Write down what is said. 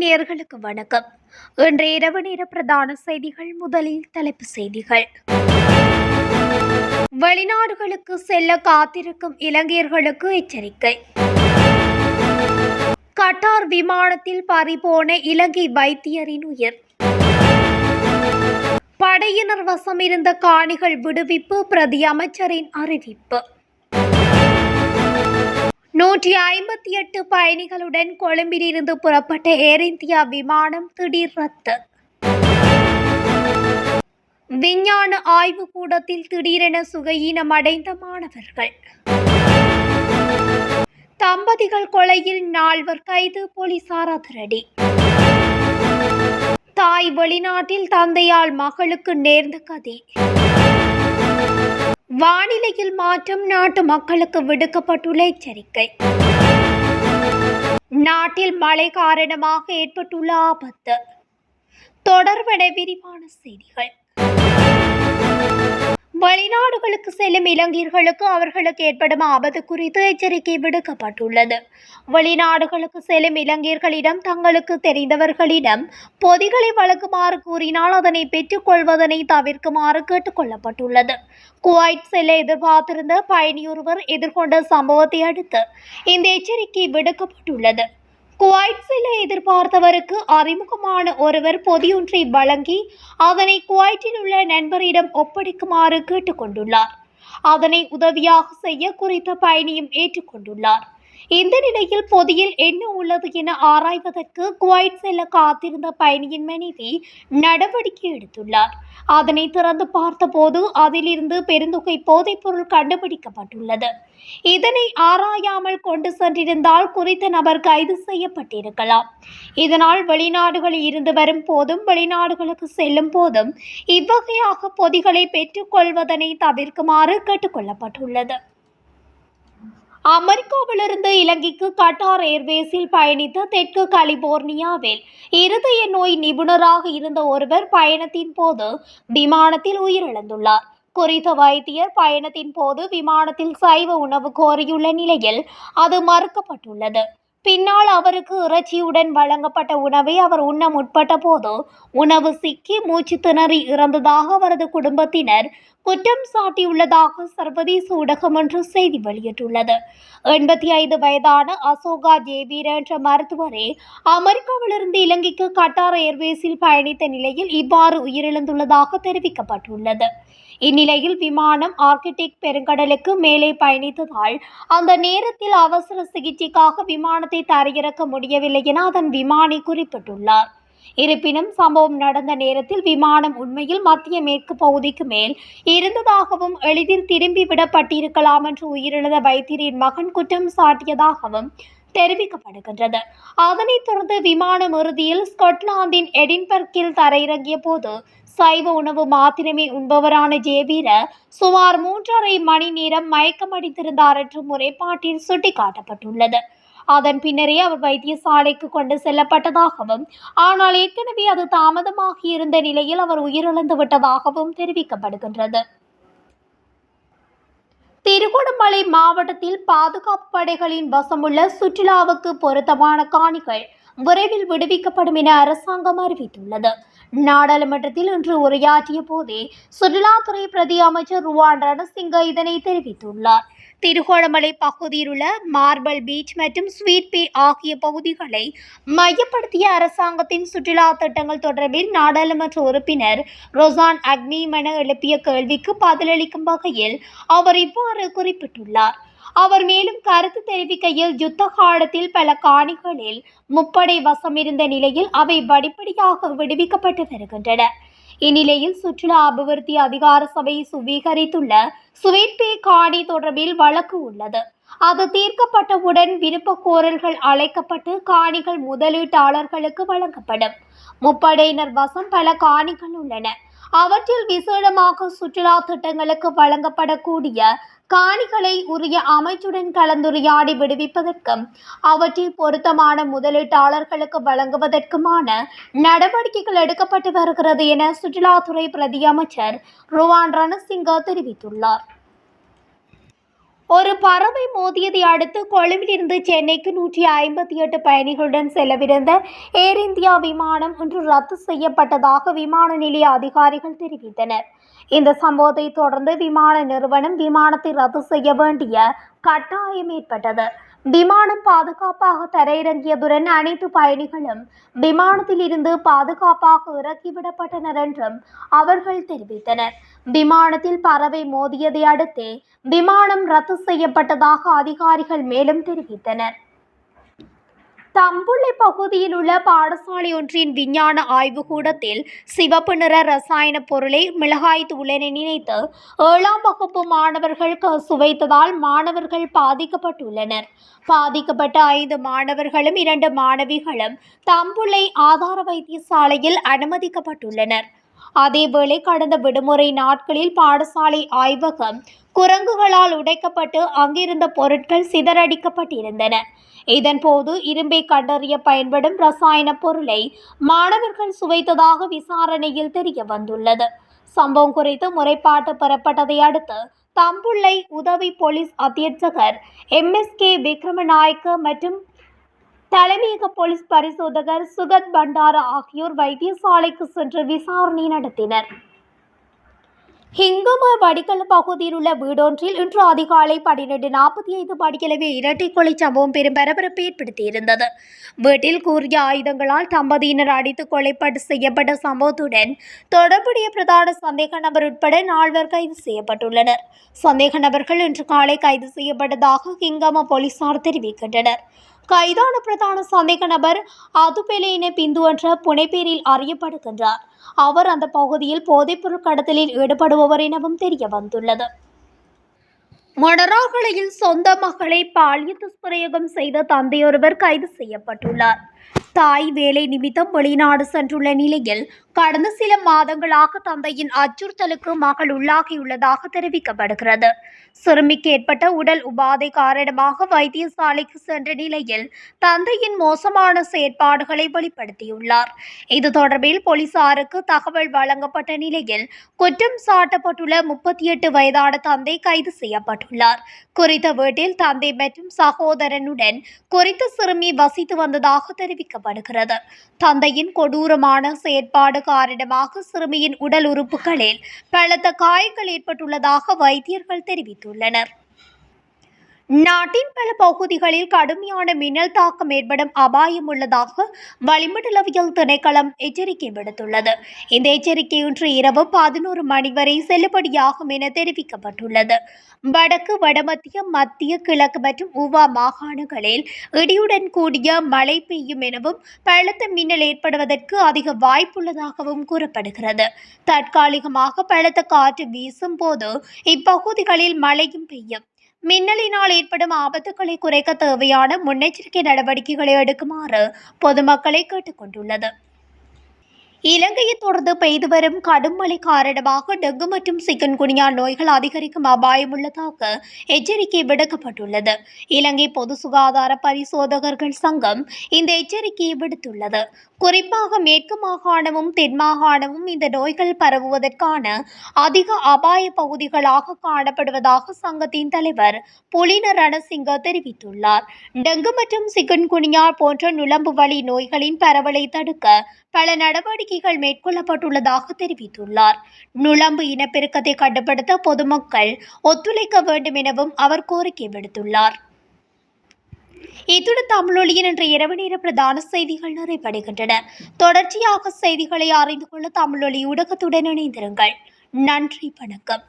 நேயர்களுக்கு வணக்கம். இன்றைய இரவு நேர பிரதான செய்திகள் முதலில் தலைப்பு செய்திகள். வெளிநாடுகளுக்கு செல்ல காத்திருக்கும் இலங்கையர்களுக்கு எச்சரிக்கை. கட்டார் விமானத்தில் பறிபோன இலங்கை வைத்தியரின் உயிர். படையினர் வசம் இருந்த காணிகள் விடுவிப்பு பிரதி அமைச்சரின் அறிவிப்பு. நூற்றி ஐம்பத்தி எட்டு பயணிகளுடன் கொழும்பிலிருந்து புறப்பட்ட ஏர் இந்தியா விமானம் திடீர் ரத்து. விஞ்ஞான ஆய்வு கூடத்தில் திடீரென சுகையீனம் அடைந்த மாணவர்கள். தம்பதிகள் கொலையில் நால்வர் கைது போலீசார் அதிரடி. தாய் வெளிநாட்டில் தந்தையால் மகளுக்கு நேர்ந்த கதி. வானிலையில் மாற்றம் நாட்டு மக்களுக்கு விடுக்கப்பட்டுள்ள எச்சரிக்கை. நாட்டில் மழை காரணமாக ஏற்பட்டுள்ள ஆபத்து. தொடர்பட விரிவான செய்திகள். வெளிநாடுகளுக்கு செல்லும் இலங்கையர்களுக்கு அவர்களுக்கு ஏற்படும் ஆபத்து குறித்து எச்சரிக்கை விடுக்கப்பட்டுள்ளது. வெளிநாடுகளுக்கு செல்லும் இலங்கையர்களிடம் தங்களுக்கு தெரிந்தவர்களிடம் பொதிகளை வழங்குமாறு கூறினால் அதனை பெற்றுக்கொள்வதனை தவிர்க்குமாறு கேட்டுக்கொள்ளப்பட்டுள்ளது. குவைட் செல்ல எதிர்பார்த்திருந்த பயணியொருவர் எதிர்கொண்ட சம்பவத்தை அடுத்து இந்த எச்சரிக்கை விடுக்கப்பட்டுள்ளது. குவைட் செல்ல எதிர்பார்த்தவருக்கு அறிமுகமான ஒருவர் பொதியொன்றை வழங்கி அதனை குவைட்டில் உள்ள நண்பரிடம் ஒப்படைக்குமாறு கேட்டுக்கொண்டுள்ளார். அதனை உதவியாக செய்ய குறித்த பயணியும் ஏற்றுக்கொண்டுள்ளார். இந்த நிலையில் பொதியில் என்ன உள்ளது என ஆராய்வதற்கு குவைட் செல்ல காத்திருந்த பயணியின் மனைவி நடவடிக்கை எடுத்துள்ளார். அதனை திறந்து பார்த்தபோது அதிலிருந்து பெருந்தொகை போதைப்பொருள் கண்டுபிடிக்கப்பட்டுள்ளது. இதனை ஆராயாமல் கொண்டு சென்றிருந்தால் குறித்த நபர் கைது செய்யப்பட்டிருக்கலாம். இதனால் வெளிநாடுகளில் இருந்து வரும் போதும் வெளிநாடுகளுக்கு செல்லும் போதும் இவ்வகையாக பொதிகளை பெற்றுக்கொள்வதனை தவிர்க்குமாறு கேட்டுக்கொள்ளப்பட்டுள்ளது அமெரிக்காவிலிருந்து இலங்கைக்கு கட்டார் ஏர்வேஸில் பயணித்த தெற்கு கலிபோர்னியாவில் இருதய நோய் நிபுணராக இருந்த ஒருவர் பயணத்தின் போது விமானத்தில் உயிரிழந்துள்ளார். குறித்த வைத்தியர் பயணத்தின் போது விமானத்தில் சைவ உணவு கோரியுள்ள நிலையில் அது மறுக்கப்பட்டுள்ளது. பின்னால் அவருக்கு இறைச்சியுடன் வழங்கப்பட்ட உணவை அவர் உண்ண முற்பட்ட போது உணவு சிக்கி மூச்சு திணறி இறந்ததாக அவரது குடும்பத்தினர் குற்றம் சாட்டியுள்ளதாக சர்வதேச ஊடகம் ஒன்று செய்தி வெளியிட்டுள்ளது. எண்பத்தி ஐந்து வயதான அசோகா ஜேவீர என்ற மருத்துவரே அமெரிக்காவிலிருந்து இலங்கைக்கு கட்டார் ஏர்வேஸில் பயணித்த நிலையில் இவ்வாறு உயிரிழந்துள்ளதாக தெரிவிக்கப்பட்டுள்ளது. இந்நிலையில் விமானம் ஆர்கிடிக் பெருங்கடலுக்கு மேலே பயணித்ததால் அந்த நேரத்தில் அவசர சிகிச்சைக்காக விமானத்தை தரையிறக்க முடியவில்லை என அதன் விமானி குறிப்பிட்டுள்ளார். இருப்பினும் சம்பவம் நடந்த நேரத்தில் விமானம் உண்மையில் மத்திய மேற்கு பகுதிக்கு மேல் இருந்ததாகவும் எளிதில் திரும்பி விடப்பட்டிருக்கலாம் என்று உயிரிழந்த வைத்தியரின் மகன் குற்றம் சாட்டியதாகவும் தெரிவிக்கப்படுகின்றது. அதனைத் தொடர்ந்து விமானம் இறுதியில் ஸ்கொட்லாந்தின் எடின்பர்க்கில் தரையிறங்கிய போது சைவ உணவு மாத்திரமே உண்பவரான ஜேவீர சுமார் மூன்றரை மணி நேரம் மயக்கமடித்திருந்தார் என்று முறைப்பாட்டில் சுட்டிக்காட்டப்பட்டுள்ளது. அதன் பின்னரே அவர் வைத்தியசாலைக்கு கொண்டு செல்லப்பட்டதாகவும் ஆனால் ஏற்கனவே அது தாமதமாகி இருந்த நிலையில் அவர் உயிரிழந்து விட்டதாகவும் தெரிவிக்கப்படுகின்றது. திருகோணமலை மாவட்டத்தில் பாதுகாப்பு படைகளின் வசமுள்ள சுற்றுலாவுக்கு பொருத்தமான காணிகள் விரைவில் விடுவிக்கப்படும் என அரசாங்கம் அறிவித்துள்ளது. நாடாளுமன்றத்தில் இன்று உரையாற்றிய போதே சுற்றுலாத்துறை பிரதி அமைச்சர் ருவான் ரணசிங்க இதனை தெரிவித்துள்ளார். திருகோணமலை பகுதியில் உள்ள மார்பல் பீச் மற்றும் ஸ்வீட் பீ ஆகிய பகுதிகளை மையப்படுத்திய அரசாங்கத்தின் சுற்றுலா திட்டங்கள் தொடர்பில் நாடாளுமன்ற உறுப்பினர் ரொசான் அக்னிமன எழுப்பிய கேள்விக்கு பதிலளிக்கும் வகையில் அவர் இவ்வாறு குறிப்பிட்டுள்ளார். அவர் மேலும் கருத்து தெரிவிக்கையில் யுத்த காலத்தில் பல காணிகளில் முப்படை வசம் இருந்த நிலையில் அவை படிப்படியாக விடுவிக்கப்பட்டு வருகின்றன. இந்நிலையில் சுற்றுலா அபிவிருத்தி அதிகார சபை சுவீகரித்துள்ள சுவேட்பே காணி தொடர்பில் வழக்கு உள்ளது. அது தீர்க்கப்பட்டவுடன் விருப்ப கோரல்கள் அழைக்கப்பட்டு காணிகள் முதலீட்டாளர்களுக்கு வழங்கப்படும். முப்படையினர் வசம் பல காணிகள் உள்ளன. அவற்றில் விசேடமாக சுற்றுலா திட்டங்களுக்கு வழங்கப்படக்கூடிய காணிகளை உரிய அமைச்சுடன் கலந்துரையாடி விடுவிப்பதற்கும் அவற்றில் பொருத்தமான முதலீட்டாளர்களுக்கு வழங்குவதற்குமான நடவடிக்கைகள் எடுக்கப்பட்டு வருகிறது என சுற்றுலாத்துறை பிரதி அமைச்சர் ருவான் ரணசிங்க தெரிவித்துள்ளார். ஒரு பறவை மோதியதை அடுத்து கொழும்பிலிருந்து சென்னைக்கு நூற்றி ஐம்பத்தி எட்டு பயணிகளுடன் செல்லவிருந்த ஏர் இந்தியா விமானம் இன்று ரத்து செய்யப்பட்டதாக விமான நிலைய அதிகாரிகள் தெரிவித்தனர். இந்த சம்பவத்தை தொடர்ந்து விமான நிறுவனம் விமானத்தை ரத்து செய்ய வேண்டிய கட்டாயம் ஏற்பட்டது. விமானம் பாதுகாப்பாக தரையிறங்கியதுடன் அனைத்து பயணிகளும் விமானத்தில் இருந்து பாதுகாப்பாக இறக்கிவிடப்பட்டனர் என்றும் அவர்கள் தெரிவித்தனர். விமானத்தில் பறவை மோதியதை அடுத்தே விமானம் ரத்து செய்யப்பட்டதாக அதிகாரிகள் மேலும் தெரிவித்தனர். தம்புள்ளை பகுதியில் உள்ள பாடசாலை ஒன்றின் விஞ்ஞான ஆய்வுக்கூடத்தில் சிவப்பு நிற ரசாயன பொருளை மிளகாய் தூளென நினைத்து ஏழாம் வகுப்பு மாணவர்கள் க- சுவைத்ததால் மாணவர்கள் பாதிக்கப்பட்டுள்ளனர். பாதிக்கப்பட்ட ஐந்து மாணவர்களும் இரண்டு மாணவிகளும் தம்புள்ளை ஆதார வைத்தியசாலையில் அனுமதிக்கப்பட்டுள்ளனர். அதேவேளை கடந்த விடுமுறை நாட்களில் பாடசாலை ஆய்வகம் குரங்குகளால் உடைக்கப்பட்டு அங்கிருந்த பொருட்கள் சிதறடிக்கப்பட்டிருந்தன. இதன்போது இரும்பை கண்டறிய பயன்படும் ரசாயன பொருளை மாணவர்கள் சுவைத்ததாக விசாரணையில் தெரிய வந்துள்ளது. சம்பவம் குறித்து முறைப்பாட்டு பெறப்பட்டதை அடுத்து தம்புள்ளை உதவி போலீஸ் அத்தியட்சகர் எம்எஸ்கே விக்ரமநாயக்க மற்றும் தலைமையக போலீஸ் பரிசோதகர் சுகத் பண்டாரா ஆகியோர் வைத்தியசாலைக்கு சென்று விசாரணை நடத்தினர். ஹிங்கும வடிக்கல் பகுதியில் உள்ள வீடொன்றில் இன்று அதிகாலை பன்னிரண்டு நாற்பத்தி ஐந்து படிக்கலவே இரட்டை கொலை சம்பவம் பெரும் பரபரப்பை ஏற்படுத்தியிருந்தது. வீட்டில் கூறிய ஆயுதங்களால் தம்பதியினர் அடித்து கொலைப்பட்டு செய்யப்பட்ட சம்பவத்துடன் தொடர்புடைய பிரதான சந்தேக நபர் உட்பட நால்வர் கைது செய்யப்பட்டுள்ளனர். சந்தேக நபர்கள் இன்று காலை கைது செய்யப்பட்டதாக ஹிங்கம போலீசார் தெரிவிக்கின்றனர். கைதான பிரதான சந்தேக நபர் அதுபெலேன பிந்துவற்ற புனைப்பேரில் அறியப்படுகின்றார். அவர் அந்த பகுதியில் போதைப்பொருள் கடத்தலில் ஈடுபடுபவர் எனவும் தெரிய வந்துள்ளது மணராகலையில் சொந்த மகளை பாலியல் துஷ்பிரயோகம் செய்த தந்தையொருவர் கைது செய்யப்பட்டுள்ளார். தாய் வேலை நிமித்தம் வெளிநாடு சென்றுள்ள நிலையில் கடந்த சில மாதங்களாக தந்தையின் அச்சுறுத்தலுக்கு மகள் உள்ளாகியுள்ளதாக தெரிவிக்கப்படுகிறது. சிறுமிக்கு ஏற்பட்ட உடல் உபாதை காரணமாக வைத்தியசாலைக்கு சென்ற நிலையில் தந்தையின் மோசமான செயற்பாடுகளை வெளிப்படுத்தியுள்ளார். இது தொடர்பில் போலீசாருக்கு தகவல் வழங்கப்பட்ட நிலையில் குற்றம் சாட்டப்பட்டுள்ள முப்பத்தி எட்டு வயதான தந்தை கைது செய்யப்பட்டுள்ளார். குறித்த வீட்டில் தந்தை மற்றும் சகோதரனுடன் குறித்த சிறுமி வசித்து வந்ததாக தெரிவிக்கப்படுகிறது. தந்தையின் கொடூரமான செயற்பாடு காரணமாக சிறுமியின் உடல் உறுப்புகளில் பலத்த காயங்கள் ஏற்பட்டுள்ளதாக வைத்தியர்கள் தெரிவித்துள்ளனர். நாட்டின் பல பகுதிகளில் கடுமையான மின்னல் தாக்கம் ஏற்படும் அபாயம் உள்ளதாக வளிமண்டலவியல் திணைக்களம் எச்சரிக்கை விடுத்துள்ளது. இந்த எச்சரிக்கை இன்று இரவு பதினோரு மணி வரை செல்லுபடியாகும் என தெரிவிக்கப்பட்டுள்ளது. வடக்கு வடமத்திய மத்திய கிழக்கு மற்றும் உவா மாகாணங்களில் இடியுடன் கூடிய மழை பெய்யும் எனவும் பலத்த மின்னல் ஏற்படுவதற்கு அதிக வாய்ப்புள்ளதாகவும் கூறப்படுகிறது. தற்காலிகமாக பலத்த காற்று வீசும் போது இப்பகுதிகளில் மழையும் பெய்யும். மின்னலினால் ஏற்படும் ஆபத்துக்களை குறைக்க தேவையான முன்னெச்சரிக்கை நடவடிக்கைகளை எடுக்குமாறு பொதுமக்களை கேட்டுக்கொண்டுள்ளது. இலங்கையை தொடர்ந்து பெய்து வரும் கடும் மழை காரணமாக டெங்கு மற்றும் சிக்கன்குனியா நோய்கள் அதிகரிக்கும் அபாயம் உள்ளதாக எச்சரிக்கை விடுக்கப்பட்டுள்ளது. இலங்கை பொது சுகாதார பரிசோதகர்கள் சங்கம் இந்த எச்சரிக்கையை விடுத்துள்ளது. குறிப்பாக மேற்கு மாகாணமும் தென் மாகாணமும் இந்த நோய்கள் பரவுவதற்கான அதிக அபாய பகுதிகளாக காணப்படுவதாக சங்கத்தின் தலைவர் புலின ரணசிங்க தெரிவித்துள்ளார். டெங்கு மற்றும் சிக்கன்குனியா போன்ற நுழம்பு வழி நோய்களின் பரவலை தடுக்க பல நடவடிக்கைகள் மேற்கொள்ளப்பட்டுள்ளதாக தெரிவித்துள்ளார். நுழம்பு இனப்பெருக்கத்தை கட்டுப்படுத்த பொதுமக்கள் ஒத்துழைக்க வேண்டும் எனவும் அவர் கோரிக்கை விடுத்துள்ளார். இத்துடன் தமிழொலியின் இன்று இரவு நேர பிரதான செய்திகள் நிறைவடைகின்றன. தொடர்ச்சியாக செய்திகளை அறிந்து கொள்ள தமிழொலி ஊடகத்துடன் இணைந்திருங்கள். நன்றி வணக்கம்.